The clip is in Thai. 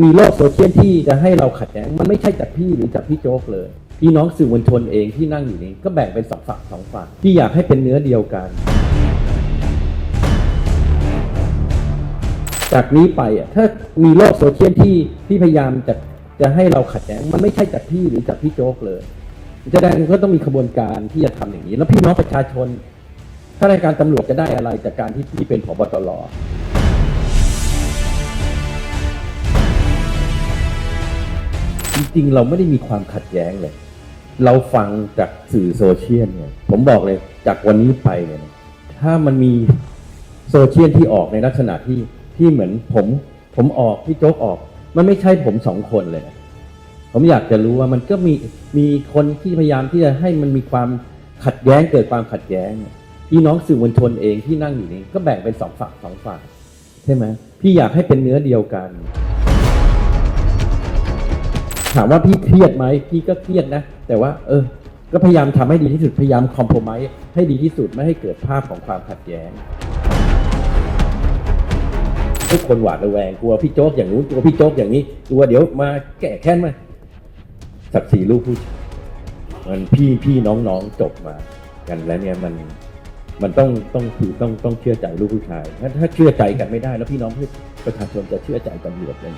มีโลกโซเชียลที่จะให้เราขัดแย้งมันไม่ใช่จากพี่หรือจากพี่โจ๊กเลย พี่น้องสื่อมวลชนเองที่นั่งอยู่นี้ก็แบ่งเป็นสองฝั่งสองฝั่งพี่อยากให้เป็นเนื้อเดียวกัน จากนี้ไปอะถ้ามีโลกโซเชียลที่ที่พยายามจะจะให้เราขัดแย้งมันไม่ใช่จากพี่หรือจากพี่โจ๊กเลยแสดงก็ต้องมีขบวนการที่จะทำอย่างนี้ แล้วพี่น้องประชาชนข้าราชการตำรวจจะได้อะไรจากการที่พี่เป็นผบตร จริง ๆ เราไม่ได้มีความขัดแย้งเลย เราฟังจากสื่อโซเชียลเนี่ย ผมบอกเลยจากวันนี้ไปเนี่ย ถ้ามันมีโซเชียลที่ออกในลักษณะที่ที่เหมือนผมผมออกพี่โจ๊กออก มันไม่ใช่ผมสองคนเลยนะผมอยากจะรู้ว่ามันก็มีมีคนที่พยายามที่จะให้มันมีความขัดแย้งเกิดความขัดแย้งพี่น้องสื่อมวลชนเองที่นั่งอยู่นี้ก็แบ่งเป็นสองฝั่งสองฝ่ายใช่ไหมพี่อยากให้เป็นเนื้อเดียวกัน ถามว่าพี่เครียดไหมพี่ก็เครียดนะ แต่ว่า เออ ก็พยายามทำให้ดีที่สุดพยายามคอมโพมไ์ให้ดีที่สุดไม่ให้เกิดภาพของความขัดแย้งทุกคนหวาดระแวงกลัวพี่โจ๊กอย่างนู้นกลัวพี่โจ๊กอย่างนี้กลัวเดี๋ยวมาแก้แค้นมาศักดิ์ศรีลูกผู้ชายมันพี่พี่น้องน้องจบมา กันแล้วเนี่ยมันมันต้องต้องคือต้องต้องเชื่อใจลูกผู้ชายถ้าถ้าเชื่อใจกันไม่ได้ แล้วพี่น้องประชาชนจะเชื่อใจตำรวจเลย